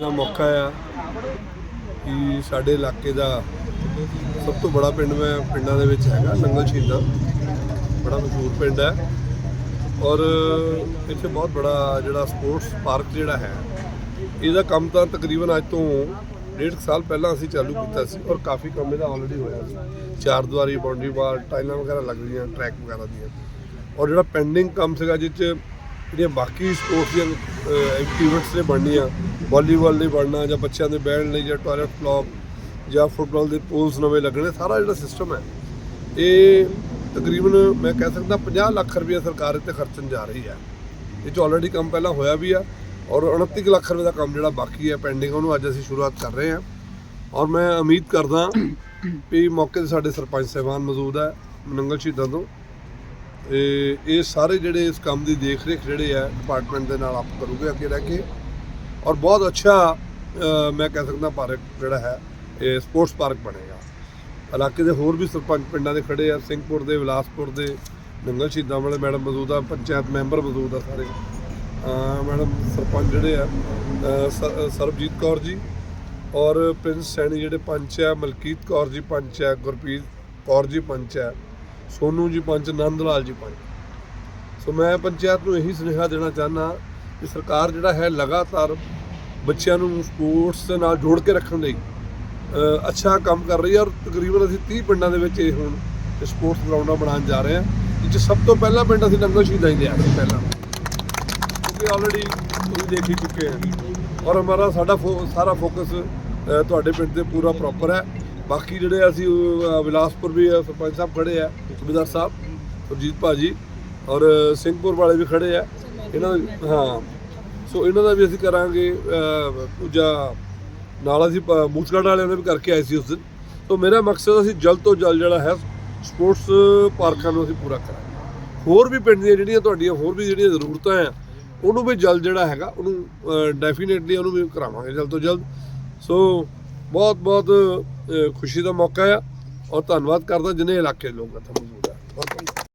ਦਾ ਮੌਕਾ ਆ ਕਿ ਸਾਡੇ ਇਲਾਕੇ ਦਾ ਸਭ ਤੋਂ ਬੜਾ ਪਿੰਡ ਮੈਂ ਪਿੰਡਾਂ ਦੇ ਵਿੱਚ ਹੈਗਾ, ਨੰਗਲ ਸ਼ਹੀਦਾਂ। ਬੜਾ ਮਸ਼ਹੂਰ ਪਿੰਡ ਹੈ। ਔਰ ਇੱਥੇ ਬਹੁਤ ਬੜਾ ਜਿਹੜਾ ਸਪੋਰਟਸ ਪਾਰਕ ਜਿਹੜਾ ਹੈ, ਇਹਦਾ ਕੰਮ ਤਾਂ ਤਕਰੀਬਨ ਅੱਜ ਤੋਂ ਡੇਢ ਕੁ ਸਾਲ ਪਹਿਲਾਂ ਅਸੀਂ ਚਾਲੂ ਕੀਤਾ ਸੀ ਔਰ ਕਾਫੀ ਕੰਮ ਇਹਦਾ ਆਲਰੇਡੀ ਹੋਇਆ ਸੀ। ਚਾਰ ਦੀਵਾਰੀ ਬਾਉਂਡਰੀ ਵਾਲ, ਟਾਈਲਾਂ ਵਗੈਰਾ ਲੱਗ ਰਹੀਆਂ, ਟਰੈਕ ਵਗੈਰਾ ਦੀਆਂ। ਔਰ ਜਿਹੜਾ ਪੈਂਡਿੰਗ ਕੰਮ ਸੀਗਾ, ਜਿਸ 'ਚ ਜਿਹੜੀਆਂ ਬਾਕੀ ਸਪੋਰਟਸ ਦੀਆਂ ਐਕਟੀਵਿਟੀਜ਼ ਨੇ ਬਣਨੀਆਂ ਵਾਲੀਬਾਲ ਲਈ ਬਣਨਾ ਜਾਂ ਬੱਚਿਆਂ ਦੇ ਬੈਠਣ ਲਈ ਜਾਂ ਟਾਇਲਟ ਬਲੌਕ ਜਾਂ ਫੁੱਟਬਾਲ ਦੇ ਪੂਲਸ ਨਵੇਂ ਲੱਗਣੇ, ਸਾਰਾ ਜਿਹੜਾ ਸਿਸਟਮ ਹੈ, ਇਹ ਤਕਰੀਬਨ ਮੈਂ ਕਹਿ ਸਕਦਾ 50 ਲੱਖ ਰੁਪਏ ਸਰਕਾਰ ਇੱਥੇ ਖਰਚਣ ਜਾ ਰਹੀ ਹੈ। ਇਹ 'ਚ ਆਲਰੇਡੀ ਕੰਮ ਪਹਿਲਾਂ ਹੋਇਆ ਵੀ ਆ ਔਰ 29 ਕੁ ਲੱਖ ਰੁਪਏ ਦਾ ਕੰਮ ਜਿਹੜਾ ਬਾਕੀ ਹੈ ਪੈਂਡਿੰਗ ਉਹਨੂੰ ਅੱਜ ਅਸੀਂ ਸ਼ੁਰੂਆਤ ਕਰ ਰਹੇ ਹਾਂ। ਔਰ ਮੈਂ ਉਮੀਦ ਕਰਦਾ ਵੀ ਮੌਕੇ ਤੇ ਸਾਡੇ ਸਰਪੰਚ ਸਾਹਿਬਾਨ ਮੌਜੂਦ ਹੈ ਨੰਗਲ ਸ਼ਹੀਦਾਂ ਤੋਂ। ਇਹ ਸਾਰੇ ਜਿਹੜੇ ਇਸ ਕੰਮ ਦੀ ਦੇਖ ਰੇਖ ਜਿਹੜੇ ਆ ਡਿਪਾਰਟਮੈਂਟ ਦੇ ਨਾਲ ਆਪ ਕਰੂਗੇ ਅੱਗੇ ਰਹਿ ਕੇ। ਔਰ ਬਹੁਤ ਅੱਛਾ ਮੈਂ ਕਹਿ ਸਕਦਾ ਪਾਰਕ ਜਿਹੜਾ ਹੈ, ਇਹ ਸਪੋਰਟਸ ਪਾਰਕ ਬਣੇਗਾ। ਇਲਾਕੇ ਦੇ ਹੋਰ ਵੀ ਸਰਪੰਚ ਪਿੰਡਾਂ ਦੇ ਖੜੇ ਆ, ਸਿੰਘਪੁਰ ਦੇ ਵਿਲਾਸਪੁਰ ਦੇ, ਨੰਗਲ ਸ਼ਹੀਦਾਂ ਵਾਲੇ ਮੈਡਮ ਮੌਜੂਦ ਆ, ਪੰਚਾਇਤ ਮੈਂਬਰ ਮੌਜੂਦ ਆ ਸਾਰੇ। ਮੈਡਮ ਸਰਪੰਚ ਜਿਹੜੇ ਆ ਸਰਬਜੀਤ ਕੌਰ ਜੀ ਔਰ ਪ੍ਰਿੰਸ ਸੈਣੀ ਜਿਹੜੇ ਪੰਚ ਆ, ਮਲਕੀਤ ਕੌਰ ਜੀ ਪੰਚ ਆ, ਗੁਰਪ੍ਰੀਤ ਕੌਰ ਜੀ ਪੰਚ ਆ। ਸੋਨੂ ਜੀ ਪੰਚ ਨੰਦ ਲਾਲ ਜੀ ਪੰਚ। ਸੋ ਮੈਂ ਪੰਚਾਇਤ ਨੂੰ ਇਹੀ ਸੁਨੇਹਾ ਦੇਣਾ ਚਾਹੁੰਦਾ ਕਿ ਸਰਕਾਰ ਜਿਹੜਾ ਹੈ ਲਗਾਤਾਰ ਬੱਚਿਆਂ ਨੂੰ ਸਪੋਰਟਸ ਦੇ ਨਾਲ ਜੋੜ ਕੇ ਰੱਖਣ ਲਈ ਅੱਛਾ ਕੰਮ ਕਰ ਰਹੀ ਹੈ ਔਰ ਤਕਰੀਬਨ ਅਸੀਂ 30 ਪਿੰਡਾਂ ਦੇ ਵਿੱਚ ਇਹ ਹੁਣ ਸਪੋਰਟਸ ਗਰਾਊਂਡਾਂ ਬਣਾਉਣ ਜਾ ਰਹੇ ਹਾਂ ਜਿਸ 'ਚ ਸਭ ਤੋਂ ਪਹਿਲਾ ਪਿੰਡ ਅਸੀਂ ਲੰਗਰ ਸ਼ਹੀਦਾਂ ਹੀ ਲਿਆ ਸੀ ਪਹਿਲਾਂ। ਕਿਉਂਕਿ ਆਲਰੇਡੀ ਤੁਸੀਂ ਦੇਖ ਹੀ ਚੁੱਕੇ ਹਾਂ। ਔਰ ਹਮਾਰਾ ਸਾਡਾ ਫੋ- ਸਾਰਾ ਫੋਕਸ ਤੁਹਾਡੇ ਪਿੰਡ ਤੇ ਪੂਰਾ ਪ੍ਰੋਪਰ ਹੈ। ਬਾਕੀ ਜਿਹੜੇ ਅਸੀਂ ਵਿਲਾਸਪੁਰ ਵੀ ਸਰਪੰਚ ਸਾਹਿਬ ਖੜੇ ਆ ਸੁਬੇਦਾਰ ਸਾਹਿਬ ਸੁਰਜੀਤ ਭਾਜੀ ਔਰ ਅ, ਸਿੰਘਪੁਰ ਵਾਲੇ ਵੀ ਖੜੇ ਆ। ਇਹਨਾਂ ਦਾ ਹਾਂ। ਸੋ ਇਹਨਾਂ ਦਾ ਵੀ ਅਸੀਂ ਕਰਾਂਗੇ ਅ, ਨਾਲ ਅਸੀਂ ਪ- ਬੂਥਗੜ੍ਹ ਵਾਲਿਆਂ ਨੇ ਵੀ ਕਰਕੇ ਆਏ ਸੀ ਉਸ ਦਿਨ। ਸੋ ਮੇਰਾ ਮਕਸਦ ਅਸੀਂ ਜਲਦ ਤੋਂ ਜਲਦ ਜਿਹੜਾ ਹੈ ਸਪੋਰਟਸ ਪਾਰਕਾਂ ਨੂੰ ਅਸੀਂ ਪੂਰਾ ਕਰਾਂਗੇ। ਹੋਰ ਵੀ ਪਿੰਡ ਦੀਆਂ ਜਿਹੜੀਆਂ ਤੁਹਾਡੀਆਂ ਹੋਰ ਵੀ ਜਿਹੜੀਆਂ ਜ਼ਰੂਰਤਾਂ ਆ ਉਹਨੂੰ ਵੀ ਜਲਦ ਜਿਹੜਾ ਹੈਗਾ ਉਹਨੂੰ ਡੈਫੀਨੇਟਲੀ ਉਹਨੂੰ ਵੀ ਕਰਾਵਾਂਗੇ ਜਲਦ ਤੋਂ ਜਲਦ ਸੋ ਬਹੁਤ ਬਹੁਤ ਖੁਸ਼ੀ ਦਾ ਮੌਕਾ ਆ। ਔਰ ਧੰਨਵਾਦ ਕਰਦਾ ਜਿਨੇ ਇਲਾਕੇ ਦੇ ਲੋਕ ਇੱਥੇ